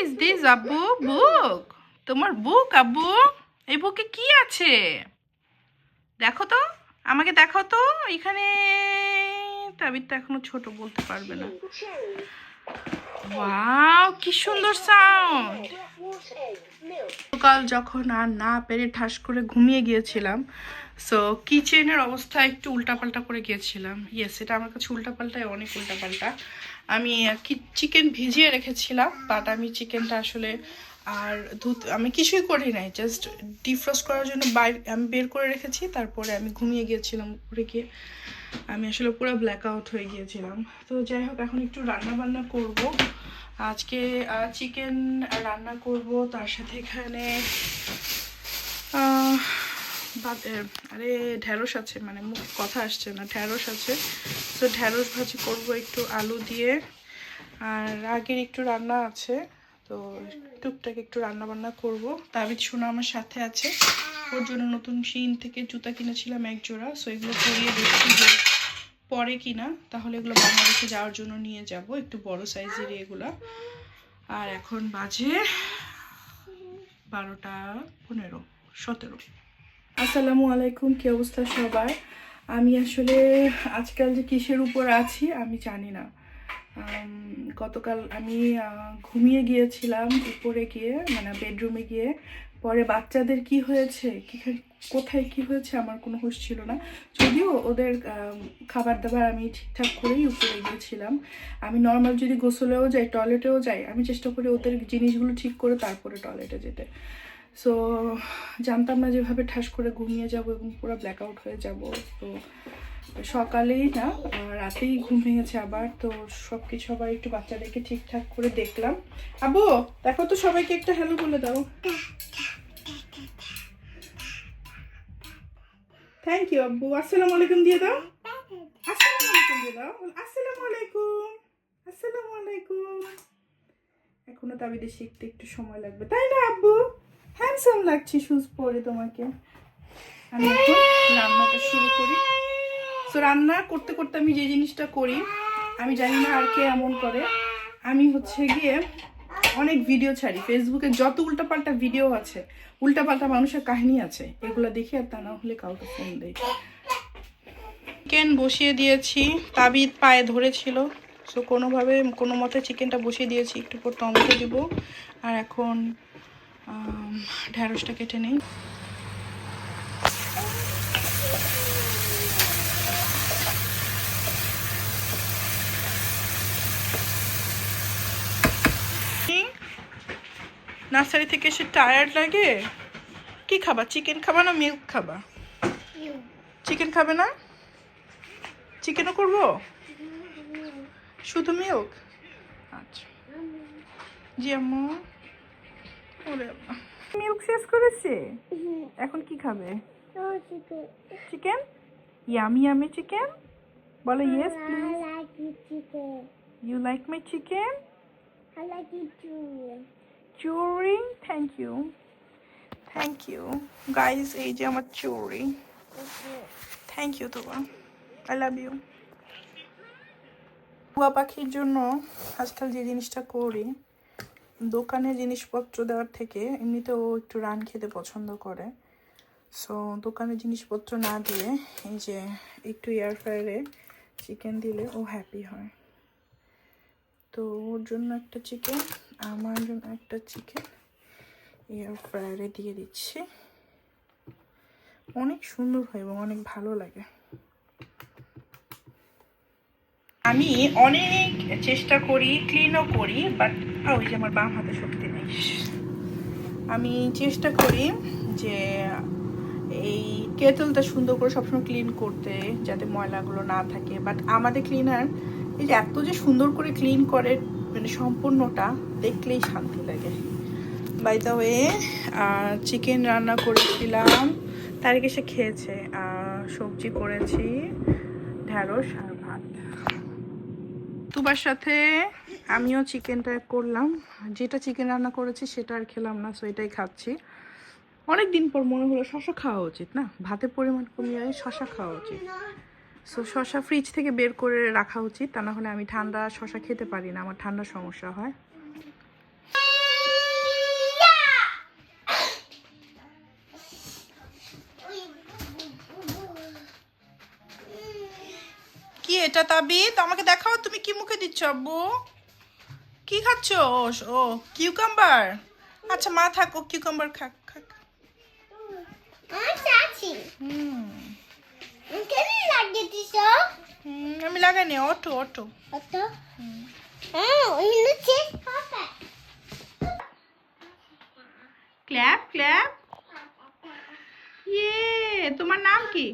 Is this আব্বু বুক তোমার বুক আব্বু এই বুকে কি আছে? দেখো তো, আমাকে দেখো তো, এখানে তাবির তো এখনও ছোট বলতে পারবে না। ওয়াও কি সুন্দর সাউন্ড সকাল যখন আর না পেরে ঠাস করে ঘুমিয়ে গিয়েছিলাম সো কিচেনের অবস্থা একটু উল্টাপাল্টা করে গিয়েছিলাম। ইয়েস এটা আমার কাছে উল্টাপাল্টায় অনেক উল্টাপাল্টা। আমি আর কি চিকেন ভিজিয়ে রেখেছিলাম বাট আমি চিকেনটা আসলে আর ধুত, আমি কিছুই করি নাই জাস্ট ডিফ্রস্ট করার জন্য বাইরে, আমি বের করে রেখেছি, তারপরে আমি ঘুমিয়ে গিয়েছিলাম উপরে গিয়ে। আমি আসলে পুরো ব্ল্যাক আউট হয়ে গিয়েছিলাম। তো যাই হোক, এখন একটু রান্না বান্না করব। আজকে চিকেন রান্না করব, তার সাথে এখানে আরে ঢ্যাঁড়স আছে মানে মুখ কথা আসছে না, ঢ্যাঁড়স আছে। তো ঢ্যাঁড়স ভাজি করব একটু আলু দিয়ে। আর আগের একটু রান্না আছে, তো টুকটাক একটু রান্না বান্না করব। তাবিদ শোনা আমার সাথে আছে। ওর জন্য নতুন শিন থেকে জুতা কিনেছিলাম এক জোড়া সো এগুলো পরিয়ে দেখছি যে পরে কিনা। তাহলে এগুলো বাংলাদেশে যাওয়ার জন্য নিয়ে যাব, একটু বড় সাইজের এগুলা। আর এখন বাজে বারোটা পনেরো, সতেরো। আসসালামু আলাইকুম, কি অবস্থা সবার? আমি আসলে আজকাল যে কিসের উপর আছি, আমি জানি না। গতকাল আমি ঘুমিয়ে গিয়েছিলাম উপরে গিয়ে মানে বেডরুমে গিয়ে। পরে বাচ্চাদের কি হয়েছে কোথায় কি হয়েছে আমার কোনো হুঁশ ছিল না। যদিও ওদের খাবার দাবার আমি ঠিকঠাক করেই উপরে গিয়েছিলাম। আমি নর্মাল যদি গোসলেও যাই, টয়লেটেও যাই, আমি চেষ্টা করি ওদের জিনিসগুলো ঠিক করে তারপরে টয়লেটে যেতে। সো জানতাম না যেভাবে ঠাস করে ঘুমিয়ে যাব এবং পুরো ব্ল্যাক আউট হয়ে যাব। তো, সকালেই না রাতেই ঘুম ভেঙেছে আবার। তো সব কিছু আবার একটু বাচ্চাদেরকে ঠিকঠাক করে দেখলাম। আবু দেখো তো সবাইকে একটা হ্যালো বলে দাও। থ্যাংক ইউ আব্বু। আসসালামু আলাইকুম দিয়ে দাও। আসসালামু আলাইকুম দিয়ে দাও। আসসালামু আলাইকুম। আসসালামু আলাইকুম। এখনও তাবিদের শিখতে একটু সময় লাগবে। তাই না, আব্বু? হ্যান্ডসাম লাগছে শুজ পরে তোমাকে। আমি এখন রান্নাটা শুরু করি। তো রান্না করতে করতে আমি যে জিনিসটা করি, আমি জানি না আর কে এমন করে। আমি হচ্ছে গিয়ে অনেক ভিডিও ছাড়ি। ফেসবুকে যত উল্টাপাল্টা ভিডিও আছে, উল্টাপাল্টা মানুষের কাহিনী আছে, এগুলো দেখি আর তা না হলে কাউকে ফোন দেই। চিকেন বসিয়ে দিয়েছি তাবিদ পায়ে ধরেছিল। সো কোনোভাবে, কোনো মতে চিকেনটা বসিয়ে দিয়েছি, একটু পর টমেটো দিব। আর এখন ঢ্যাঁড়সটা কেটে নেই। নার্সারি থেকে এসে টায়ার্ড লাগে? কি খাবা? চিকেন খাবা না মিল্ক খাবা? চিকেন খাবে না? চিকেনও করব? শুধু মিল্ক আচ্ছা। জি আম্মু। মিল্ক শেষ করেছে? এখন কি খাবে? চিকেন ইয়ামি ইয়ামি চিকেন বলো yes please you like my chicken চুরি thank you thank you guys এই যে আমার চুরি থ্যাংক ইউ তোমার আই লাভ ইউ কুয়া পাখির জন্য আজকাল যে জিনিসটা করি দোকানে জিনিসপত্র দেওয়ার থেকে এমনিতে ও একটু রান খেতে পছন্দ করে। সো দোকানে জিনিসপত্র না দিয়ে এই যে একটু এয়ার ফ্রায়ারে চিকেন দিলে ও হ্যাপি হয়। তো ওর জন্য একটা চিকেন আমার জন্য একটা চিকেন এয়ার ফ্রায়ারে দিয়ে দিচ্ছি। অনেক সুন্দর হয় এবং অনেক ভালো লাগে। আমি অনেক চেষ্টা করি ক্লিনও করি বাট ওই যে আমার বাম হাতে শক্তি নেই। আমি চেষ্টা করি যে এই কেটলটা সুন্দর করে সবসময় ক্লিন করতে, যাতে ময়লাগুলো না থাকে। বাট আমাদের ক্লিনার এই যে এত যে সুন্দর করে ক্লিন করে মানে সম্পূর্ণটা, দেখলেই শান্তি লাগে। বাই দ্য ওয়ে চিকেন রান্না করেছিলাম তারিখ এসে খেয়েছে। সবজি করেছি, ঢ্যাঁড়স আর তুবার সাথে আমিও চিকেনটা করলাম। যেটা চিকেন রান্না করেছি সেটা আর খেলাম না সো এটাই খাচ্ছি। অনেক দিন পর মনে হলো শশা খাওয়া উচিত, না? ভাতের পরিমাণ কমিয়ে শশা খাওয়া উচিত। সো শশা ফ্রিজ থেকে বের করে রাখা উচিত, তা না হলে আমি ঠান্ডা শশা খেতে পারি না, আমার ঠান্ডা সমস্যা হয়। এটা তাবিদ? আমাকে দেখাও তুমি কি মুখে দিচ্ছ আব্বু? কি খাচ্ছ? ও কিউকাম্বার আচ্ছা মা থাক ও কিউকাম্বার খাক খাক। আমি লাগাইনি অটো অটো হ্যাঁ নিচে ক্ল্যাপ ক্ল্যাপ। ইয়ে তোমার নাম কি?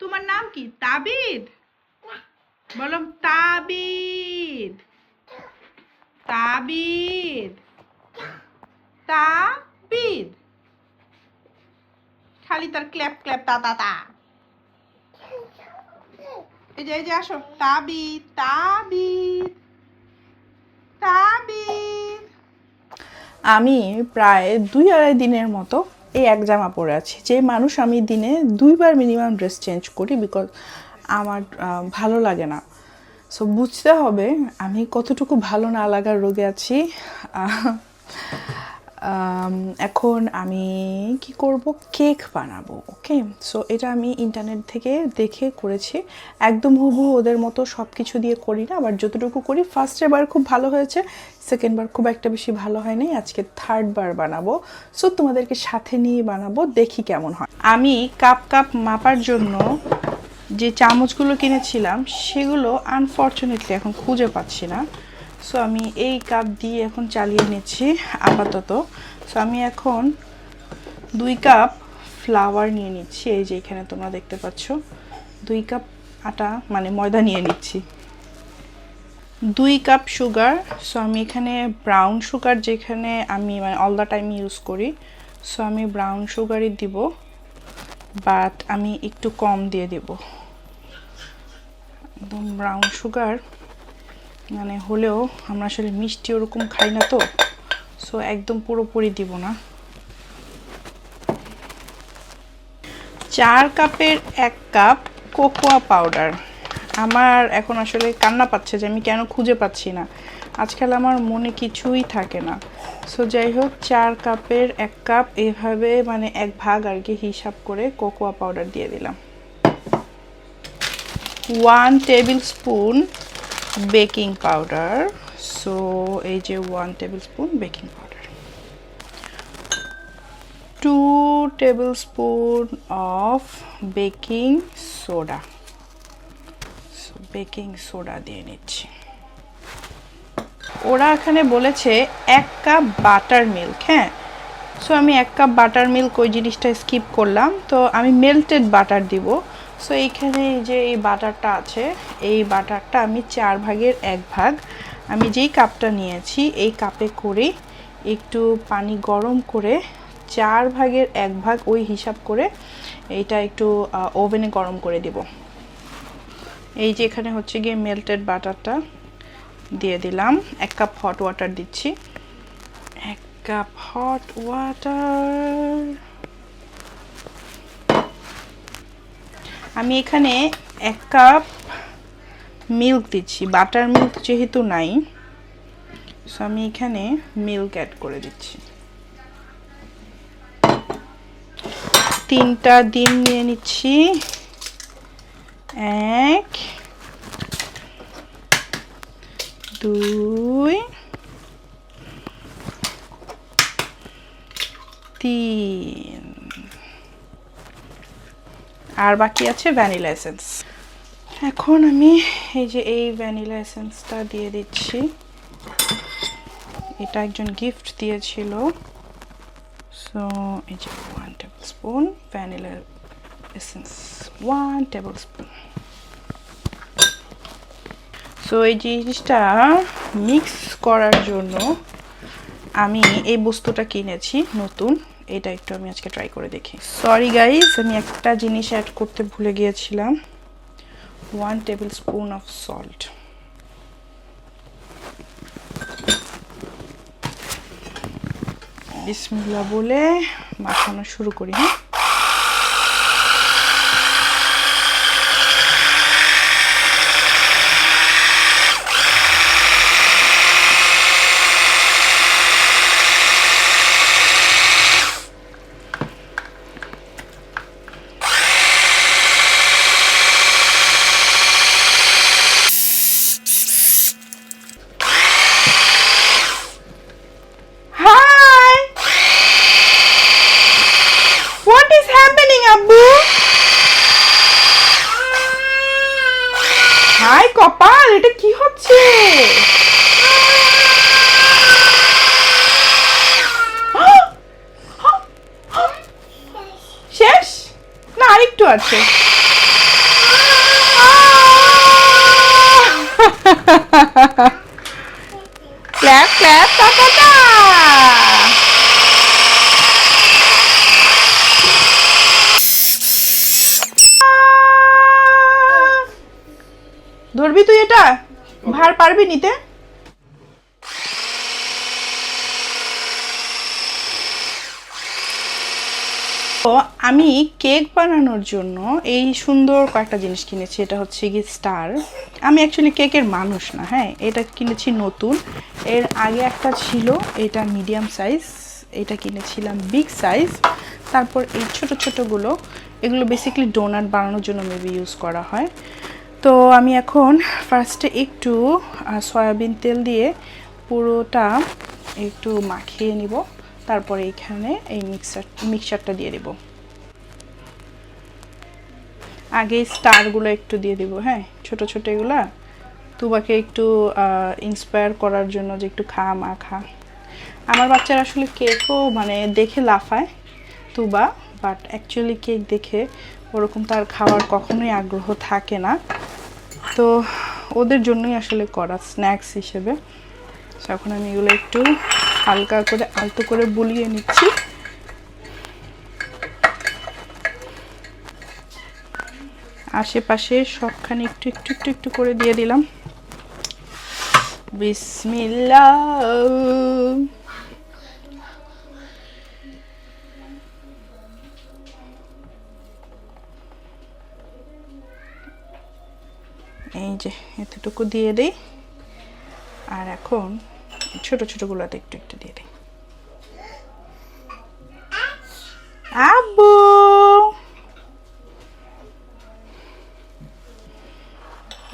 তোমার নাম কি? তাবিদ? বলো তাবিদ। তাবিদ। তাবিদ। খালি তার ক্ল্যাপ ক্ল্যাপ, তা তা তা। এই যে এই যে, আসো। তাবিদ তাবিদ তাবিদ। আমি প্রায় দুই আড়াই দিনের মতো এই এক জামা পরে আছি। যে মানুষ আমি দিনে দুইবার মিনিমাম ড্রেস চেঞ্জ করি বিকজ আমার ভালো লাগে না। সো বুঝতে হবে আমি কতটুকু ভালো না লাগার রোগে আছি। এখন আমি কি করব? কেক বানাবো ওকে সো এটা আমি ইন্টারনেট থেকে দেখে করেছি। একদম হুবহু ওদের মতো সব কিছু দিয়ে করি না আবার যতটুকু করি ফার্স্ট বার খুব ভালো হয়েছে সেকেন্ড বার খুব একটা বেশি ভালো হয়নি, আজকে থার্ড বার বানাবো। সো তোমাদেরকে সাথে নিয়ে বানাবো, দেখি কেমন হয়। আমি কাপ কাপ মাপার জন্য যে চামচগুলো কিনেছিলাম, সেগুলো আনফর্চুনেটলি এখন খুঁজে পাচ্ছি না। সো আমি এই কাপ দিয়ে এখন চালিয়ে নিচ্ছি আপাতত। সো আমি এখন দুই কাপ ফ্লাওয়ার নিয়ে নিচ্ছি, এই যে এখানে তোমরা দেখতে পাচ্ছ। দুই কাপ আটা মানে ময়দা নিয়ে নিচ্ছি। দুই কাপ সুগার সো আমি এখানে ব্রাউন সুগার যেখানে আমি মানে অল দ্য টাইম ইউজ করি সো আমি ব্রাউন সুগারই দিব বাট আমি একটু কম দিয়ে দেব। একদম ব্রাউন সুগার মানে হলেও আমরা আসলে মিষ্টি ওরকম খাই না তো সো একদম পুরোপুরি দিব না। চার কাপের এক কাপ কোকোয়া পাউডার আমার এখন আসলে কান্না পাচ্ছে যে আমি কেন খুঁজে পাচ্ছি না। আজকাল আমার মনে কিছুই থাকে না। সো যাই হোক, চার কাপের এক কাপ এভাবে মানে এক ভাগ আর কি হিসাব করে কোকোয়া পাউডার দিয়ে দিলাম। One tablespoon baking powder so এই যে one tablespoon baking powder two tablespoon of baking soda baking soda দিয়ে নিচ্ছি। ওরা এখানে বলেছে এক কাপ বাটার মিল্ক হ্যাঁ? সো আমি এক কাপ বাটার মিল্ক ওই জিনিসটা স্কিপ করলাম। তো, আমি মেল্টেড বাটার দিব। সো এইখানে এই যে এই বাটারটা আছে, এই বাটারটা আমি চার ভাগের এক ভাগ। আমি যেই কাপটা নিয়েছি, এই কাপে করে একটু পানি গরম করে চার ভাগের এক ভাগ ওই হিসাব করে এইটা একটু ওভেনে গরম করে দিব। এই যে এখানে হচ্ছে গিয়ে মেল্টেড বাটারটা দিয়ে দিলাম। এক কাপ হট ওয়াটার দিচ্ছি। এক কাপ হট ওয়াটার আমি এখানে এক কাপ মিল্ক দিচ্ছি বাটার মিল্ক যেহেতু নাই সো আমি এখানে মিল্ক অ্যাড করে দিচ্ছি। তিনটা ডিম নিয়ে নিচ্ছি, এক, দুই, তিন। আর বাকি আছে ভ্যানিলা এসেন্স এখন আমি এই যে এই ভ্যানিলা এসেন্সটা দিয়ে দিচ্ছি। এটা একজন গিফট দিয়েছিল। সো এই যে one tablespoon vanilla essence one tablespoon so এই জিনিসটা মিক্স করার জন্য আমি এই বস্তুটা কিনেছি নতুন। এটা একটু আমি আজকে ট্রাই করে দেখি। সরি গাইজ আমি একটা জিনিস অ্যাড করতে ভুলে গিয়েছিলাম। One tablespoon of salt বিসমিল্লা বলে মাখানো শুরু করি হ্যাঁ? আছে ক্ল্যাপ ক্ল্যাপ টাটা ধরবি তুই এটা? ভার পারবি নিতে তো আমি কেক বানানোর জন্য এই সুন্দর কয়েকটা জিনিস কিনেছি। এটা হচ্ছে কি স্টার। আমি অ্যাকচুয়ালি কেকের মানুষ না হ্যাঁ? এটা কিনেছি নতুন। এর আগে একটা ছিল, এটা মিডিয়াম সাইজ এটা কিনেছিলাম বিগ সাইজ তারপর এই ছোট ছোটোগুলো, এগুলো বেসিক্যালি ডোনাট বানানোর জন্য মেবি ইউজ করা হয়। তো আমি এখন ফার্স্টে একটু সয়াবিন তেল দিয়ে পুরোটা একটু মাখিয়ে নিব। তারপরে এইখানে এই মিক্সার মিক্সারটা দিয়ে দেব। আগে স্টারগুলো একটু দিয়ে দিব হ্যাঁ? ছোট ছোট এগুলা। তুবাকে একটু ইন্সপায়ার করার জন্য যে একটু খা, মা, খা। আমার বাচ্চারা আসলে কেকও মানে দেখে লাফায় তুবা বাট অ্যাকচুয়ালি কেক দেখে ওরকম তার খাওয়ার কখনোই আগ্রহ থাকে না। তো ওদের জন্যই আসলে করা স্ন্যাক্স হিসেবে। এখন আমি এগুলো একটু হালকা করে আলতো করে বুলিয়ে নিচ্ছি। আশেপাশে সবখানে একটু একটু একটু একটু করে দিয়ে দিলাম। বিসমিল্লা এই যে, এতটুকু দিয়ে দিই। আর এখন ছোট, ছোটগুলোতে একটু একটু দিয়ে দিই। আব্বু!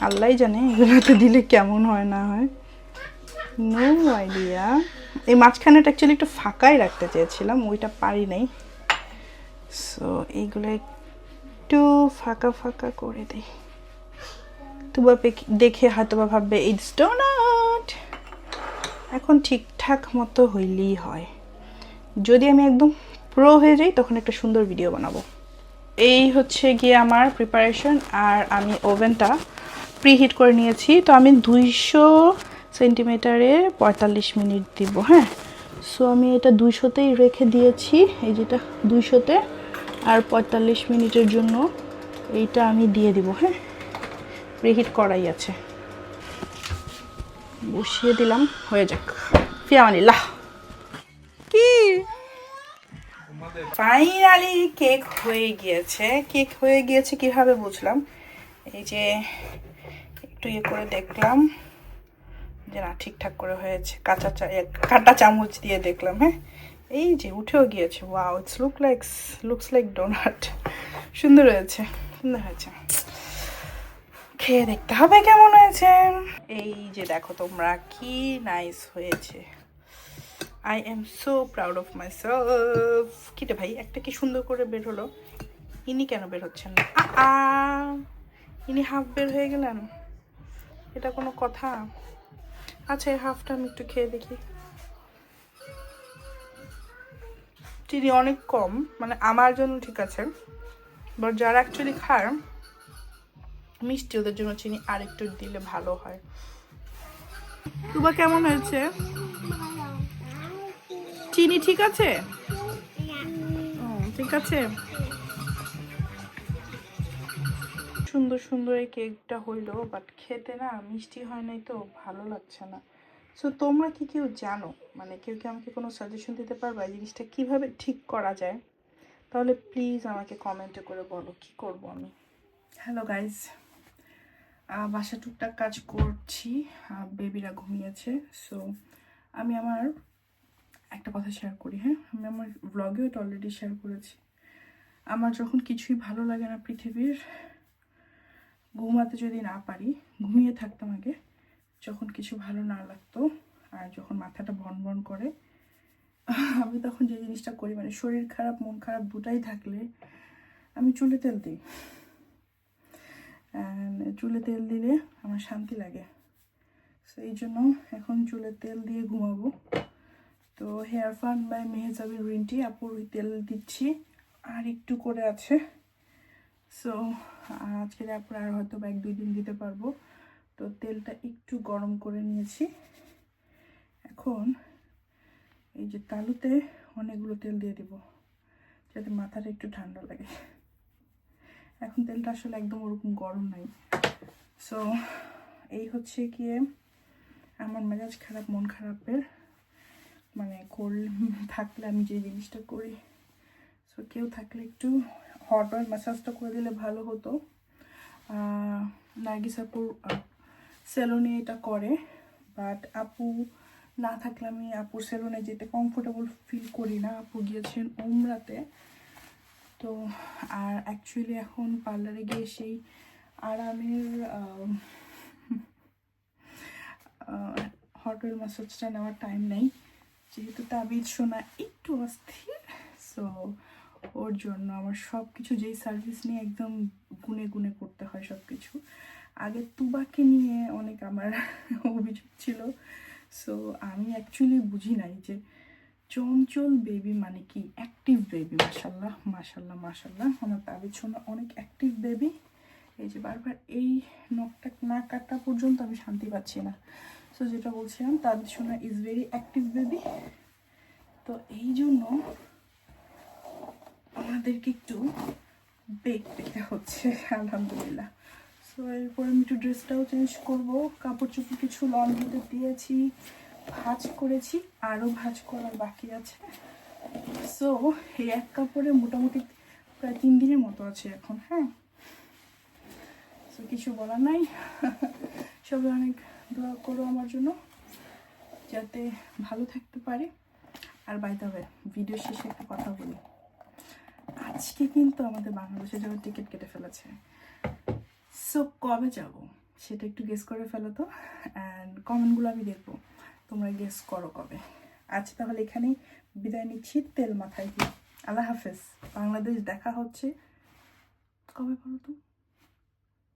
আল্লাহ জানে এগুলোতে দিলে কেমন হয়, না হয়। নো আইডিয়া এই মাঝখানেটা অ্যাকচুয়ালি একটু ফাঁকাই রাখতে চেয়েছিলাম, ওইটা পারি নাই। সো এইগুলো একটু ফাঁকা ফাঁকা করে দিই। তুবা দেখে হয়তো বা ভাববে ইটস ডোনাট এখন ঠিকঠাক মতো হইলেই হয়। যদি আমি একদম প্রো হয়ে যাই, তখন একটা সুন্দর ভিডিও বানাবো। এই হচ্ছে গিয়ে আমার প্রিপারেশন আর আমি ওভেনটা প্রিহিট করে নিয়েছি। তো আমি দুইশো সেন্টিমিটারে পঁয়তাল্লিশ মিনিট দিব হ্যাঁ? সো আমি এটা দুইশোতেই রেখে দিয়েছি, এই যেটা দুইশোতে। আর পঁয়তাল্লিশ মিনিটের জন্য এইটা আমি দিয়ে দিব হ্যাঁ? প্রিহিট করাই আছে। বসিয়ে দিলাম, হয়ে যাক। ফিয়ামানিল্লাহ কি? ফাইনালি কেক হয়ে গিয়েছে। কেক হয়ে গিয়েছে কীভাবে বুঝলাম? এই যে একটু ইয়ে করে দেখলাম যে না, ঠিকঠাক করে হয়েছে। কাঁচা চা কাঁটা চামচ দিয়ে দেখলাম হ্যাঁ? এই যে, উঠেও গিয়েছে। Wow it's look like looks like donut সুন্দর হয়েছে সুন্দর হয়েছে। খেয়ে দেখতে হবে কেমন হয়েছে। এই যে দেখো তোমরা, কি নাইস হয়েছে। I am so proud of myself কিটে ভাই, একটা কি সুন্দর করে বের হলো? ইনি কেন বের হচ্ছেন না? ইনি হাফ বের হয়ে গেলেন। এটা কোনো কথা? আচ্ছা এই হাফটা আমি একটু খেয়ে দেখি। চিনি অনেক কম মানে আমার জন্য ঠিক আছে। বাট যারা অ্যাকচুয়ালি খায় মিষ্টি ওদের জন্য চিনি আর একটু দিলে ভালো হয়। তুবা কেমন হয়েছে? চিনি ঠিক আছে? ও, ঠিক আছে। সুন্দর সুন্দর এই কেকটা হইল বাট খেতে না মিষ্টি হয় নাই তো, ভালো লাগছে না। সো তোমরা কি কেউ জানো? মানে কেউ কি আমাকে কোনো সাজেশন দিতে পারবে এই জিনিসটা কীভাবে ঠিক করা যায়? তাহলে প্লিজ আমাকে কমেন্টে করে বলো, কি করব আমি? হ্যালো গাইজ বাসা টুকটাক কাজ করছি বেবিরা ঘুমিয়েছে। সো আমি আমার একটা কথা শেয়ার করি হ্যাঁ? আমি আমার ব্লগেও এটা অলরেডি শেয়ার করেছি। আমার যখন কিছুই ভালো লাগে না পৃথিবীর ঘুমাতে যদি না পারি, ঘুমিয়ে থাকতাম আগে, যখন কিছু ভালো না লাগতো আর যখন মাথাটা ভন ভন করে, আমি তখন যে জিনিসটা করি মানে শরীর খারাপ, মন খারাপ দুটাই থাকলে আমি চুলে তেল দিই। চুলে তেল দিলে আমার শান্তি লাগে। সো এই জন্য এখন চুলে তেল দিয়ে ঘুমাবো। তো hair fun by Mehejabi green tea আপুর তেল দিচ্ছি। আর একটু করে আছে। সো আজকে তারপর আর হয়তো বা এক দুই দিন দিতে পারব। তো তেলটা একটু গরম করে নিয়েছি। এখন এই যে তালুতে অনেকগুলো তেল দিয়ে দিব, যাতে মাথাটা একটু ঠান্ডা লাগে। এখন তেলটা আসলে একদম ওরকম গরম নাই। সো এই হচ্ছে গিয়ে আমার মেজাজ খারাপ, মন খারাপের। মানে কর থাকলে আমি যে জিনিসটা করি। সো কেউ থাকলে একটু হট অয়েল ম্যাসাজটা করে দিলে ভালো হতো। আহ, নার্গিস আপুর সেলুনে এটা করে। বাট আপু না থাকলে আমি আপুর সেলুনে যেতে কমফোর্টেবল ফিল করি না। আপু গিয়েছেন উমরাতে। তো আর অ্যাকচুয়ালি এখন পার্লারে গিয়ে সেই আরামের হট অয়েল ম্যাসাজটা নেওয়ার টাইম নেই। যেহেতু তাবিজ শোনা একটু অস্থির সো ওর জন্য আমার সব কিছু যেই সার্ভিস নিয়ে একদম গুনে গুনে করতে হয় সব কিছু আগে তুবাকে নিয়ে অনেক আমার অভিযোগ ছিল। সো আমি অ্যাকচুয়ালি বুঝি নাই যে চঞ্চল বেবি মানে কি? অ্যাক্টিভ বেবি মাসাল্লাহ মাসাল্লাহ মাসাল্লাহ আমার তাবিজ শোনা অনেক অ্যাক্টিভ বেবি এই যে বারবার এই নখটা না কাটা পর্যন্ত আমি শান্তি পাচ্ছি না। সো যেটা বলছিলাম তাবিজ শোনা ইজ ভেরি অ্যাক্টিভ বেবি তো এই জন্য আমাদেরকে একটু বেগ পেতে হচ্ছে, আলহামদুলিল্লাহ। সো এরপর আমি একটু ড্রেসটাও চেঞ্জ করব। কাপড় চোপড় কিছু লন্ড্রিতে দিয়েছি, ভাজ করেছি আরও ভাজ করার বাকি আছে। সো এই এক কাপড়ে মোটামুটি প্রায় তিন দিনের মতো আছে এখন হ্যাঁ? সো কিছু বলার নাই। সবাই অনেক দোয়া করো আমার জন্য, যাতে ভালো থাকতে পারে। আর বাইতে হবে ভিডিও শেষে একটা কথা বলি। আজকে কিন্তু আমাদের বাংলাদেশে যাওয়ার টিকিট কেটে ফেলেছে। সো কবে যাব? সেটা একটু গেস করে ফেলো তো। অ্যান্ড কমেন্টগুলো আমি দেখব। তোমরা গেস করো কবে। আজ তাহলে এখানেই বিদায় নিচ্ছি। তেল মাথায় দিয়ে। আল্লাহ হাফেজ। বাংলাদেশ দেখা হচ্ছে। কবে বলো তো?